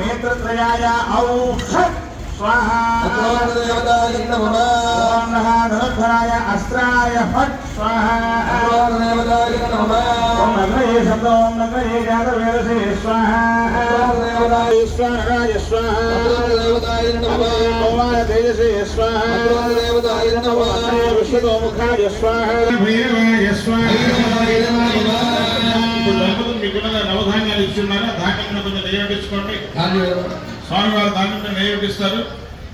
నేత్రత్రయాయ ఔషధ్ స్వాహ ఓం నః ధనుర్ధరాయ అస్త్రాయ ఫట్. స్వాహ స్వాహ నవధాన్యాలు ఇచ్చున్నారా ధాన్యం కొంచెం నియోగించుకోండి స్వామివారు ధాన్యం నియోగిస్తారు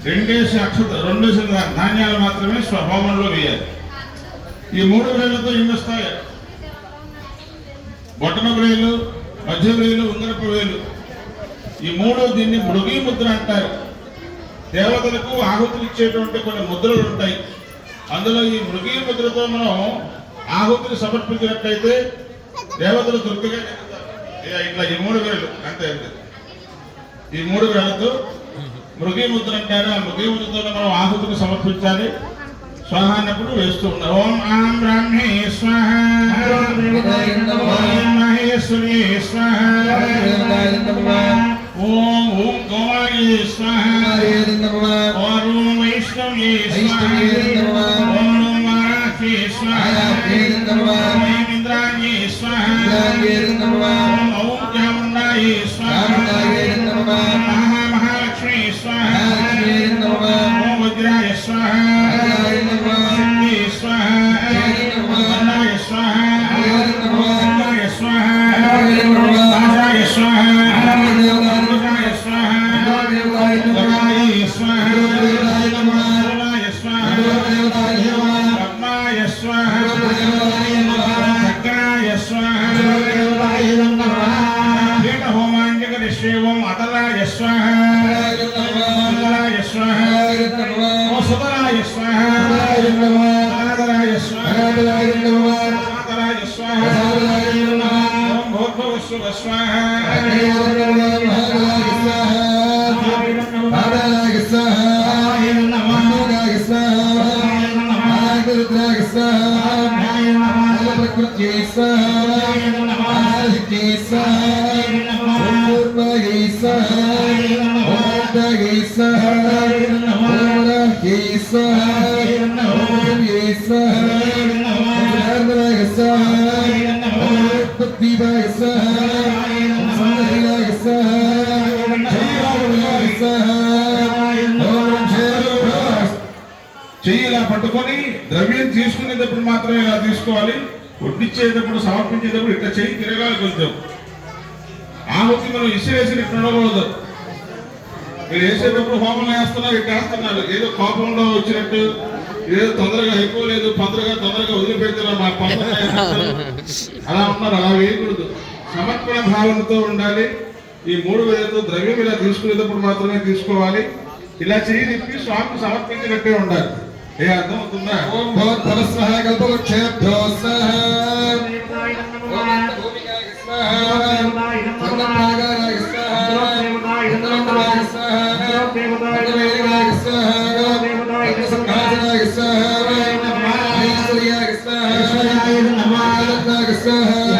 రెండేసి అక్షత రెండేసి ధాన్యాలు మాత్రమే స్వ- హోమంలో వేయాలి. ఈ మూడు వేలతో ఇన్ని వస్తాయి బొట్టన బ్రేలు మధ్య బ్రేలు ఉంగరపు వేలు ఈ మూడు దీన్ని మృగి ముద్ర అంటారు. దేవతలకు ఆహుతులు ఇచ్చేటువంటి కొన్ని ముద్రలు ఉంటాయి. అందులో ఈ మృగీ ముద్రతో మనం ఆహుతిని సమర్పించినట్లయితే దేవతలు తృప్తిగా చెందుతారు. ఇట్లా ఈ మూడు వేలు అంతే అంతే. ఈ మూడు వేలతో మృగీ ముద్ర అంటారు. ఆ మృగీ ముద్రతో మనం ఆహుతిని సమర్పించాలి. స్వాహ అన్నప్పుడు వేస్తూ ఉన్నారు ఓం ఆం బ్రాహ్మీ స్వాహ. ఓం మహేశ్వరి స్వాహ. ఓం ఓం గోమాయి స్వాహ. ఓం ఓం వైష్ణవి స్వాహ. ఓం ఓం వారాహి స్వాహ. ఓ సుతలాయ చెయ్యి ఇలా పట్టుకొని ద్రవ్యం తీసుకునేటప్పుడు మాత్రమే ఇలా తీసుకోవాలి. వడ్డిచ్చేటప్పుడు సమర్పించేటప్పుడు ఇట్లా చెయ్యి తిరగాలి కొంచెం. ఆహుతి మనం ఇసిరేసి ఇట్లా ఉండకూడదు. మీరు వేసేటప్పుడు హోమం వేస్తున్నారు ఇట్లా వేస్తున్నారు ఏదో కోపంలో వచ్చినట్టు ఏదో తొందరగా ఎక్కువ లేదు తొందరగా తొందరగా వదిలిపెడుతున్నారు మా పనులు అలా ఉన్నారు అలా వేయకూడదు. సమర్పణ భావనతో ఉండాలి. ఈ మూడు వేలతో ద్రవ్యం ఇలా తీసుకునేటప్పుడు మాత్రమే తీసుకోవాలి. ఇలా చేయి తిప్పి స్వామికి సమర్పించినట్టే ఉండాలి. ఏ అర్థం అవుతుందా ఓం భవద్భవస్వః కల్పవృక్షేభ్యో Yeah.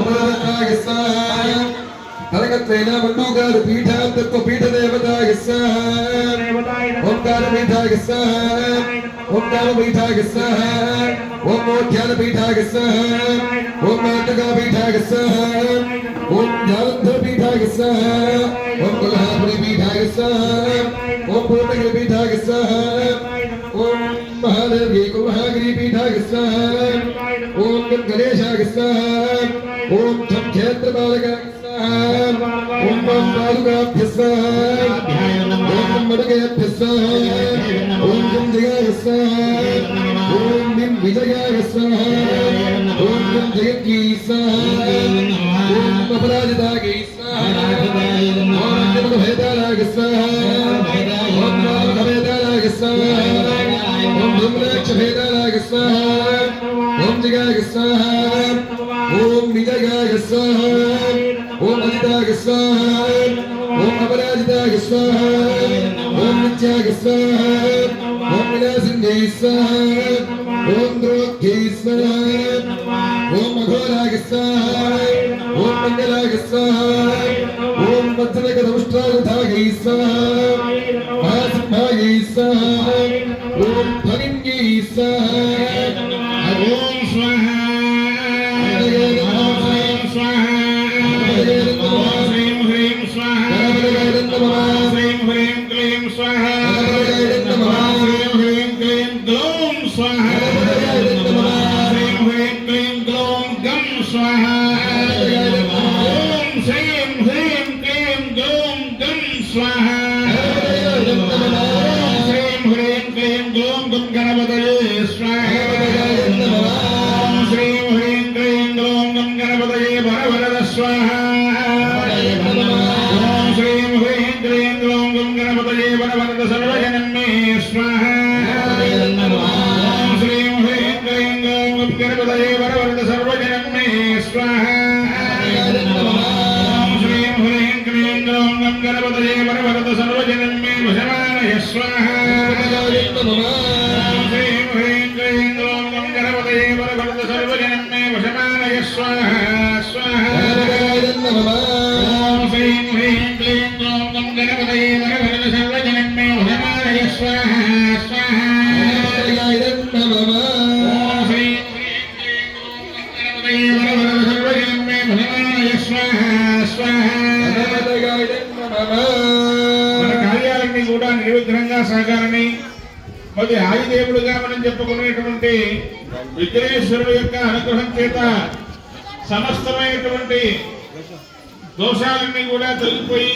కనకత్రైన మండూకారు పీఠాంతత్వ పీఠ దేవతాయ స్వాహ ఓంకార పీఠాయ స్వాహ ఓంకార పీఠాయ స్వాహ ఓం మోధ్యాన పీఠాయ స్వాహ ఓం నాటకా పీఠాయ స్వాహ ఓం జ్ఞానంధర పీఠాయ స్వాహ ఓం కొల్హాపురి పీఠాయ స్వాహ ఓం పూర్ణగిరి పీఠాయ స్వాహ ఓం మహాదేవి కుల్హాగిరి పీఠాయ స్వాహ ఓం గం గణేశాయ స్వాహ ఓం ఛం క్షేత్రపాలకాయ స్వాహ ఓం మం బాలుకాభ్య స్వాహ ఓం మడుగేభ్య స్వాహ ఓం గం జయాయ స్వాహ ఓం నిం విజయాయ స్వాహ ఓం గం జగద్గీ స్వాహ ఓం అపరాజితాగై స్వాహ ఓం జగద భేదారాగ స్వాహ ఓం నామ భేదారాగ స్వాహ ఓం ధూమ్రాక్ష భేదారాగ స్వాహ ఓం జగాయ స్వాహ ఓం నిజగాయ స్వాహ ఓం అజితాగ స్వాహ ఓం అపరాజితాగ స్వాహ ఓం నిత్యాగ స్వాహ ఓం విలాసింగై స్వాహ ఓం ద్రోగ్యై స్వాహ ఓం అఘోరాగ స్వాహ ఓం మంగళాగ స్వాహ ఓం మత్సరక దౌష్ట్రాయుధాగై స్వాహ క్లీం గణపతయే వరవరద సర్వజనన్మే స్వాహ. ఓం శ్రీం హ్రీం క్లీం గణపతయే వరవరద సర్వజనన్మే స్వాహ. ఓం శ్రీం హ్రీం క్లీం గణపతయే వరవరద సర్వజనన్మే వశమానయ స్వాహ. చెప్పుకునేటువంటి విఘ్నేశ్వరుడు యొక్క అనుగ్రహం చేత సమస్తమైనటువంటి దోషాలన్నీ కూడా తొలగిపోయి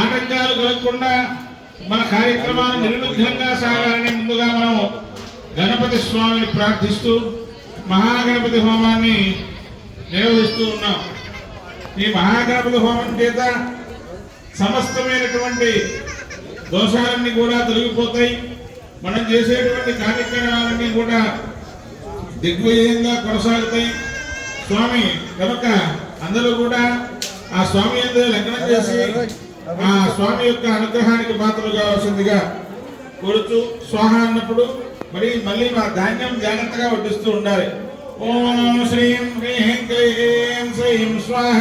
ఆటంకాలు కలగకుండా మన కార్యక్రమాలు నిర్విఘ్నంగా సాగాలని ముందుగా మనం గణపతి స్వామిని ప్రార్థిస్తూ మహాగణపతి హోమాన్ని నిర్వహిస్తూ ఉన్నాం. ఈ మహాగణపతి హోమం చేత సమస్తమైనటువంటి దోషాలన్నీ కూడా తొలగిపోతాయి. మనం చేసేటువంటి కార్యక్రమాలన్నీ కూడా దిగ్విజయంగా కొనసాగుతాయి. స్వామి కనుక అందరూ కూడా ఆ స్వామి అందరూ లగ్నం చేసి ఆ స్వామి యొక్క అనుగ్రహానికి పాత్రలు కావాల్సిందిగా కోరుతూ స్వాహ అన్నప్పుడు మరి మళ్ళీ మా ధాన్యం జాగ్రత్తగా వడ్డిస్తూ ఉండాలి. ఓం శ్రీం హ్రీం క్లీం శ్రీం స్వాహ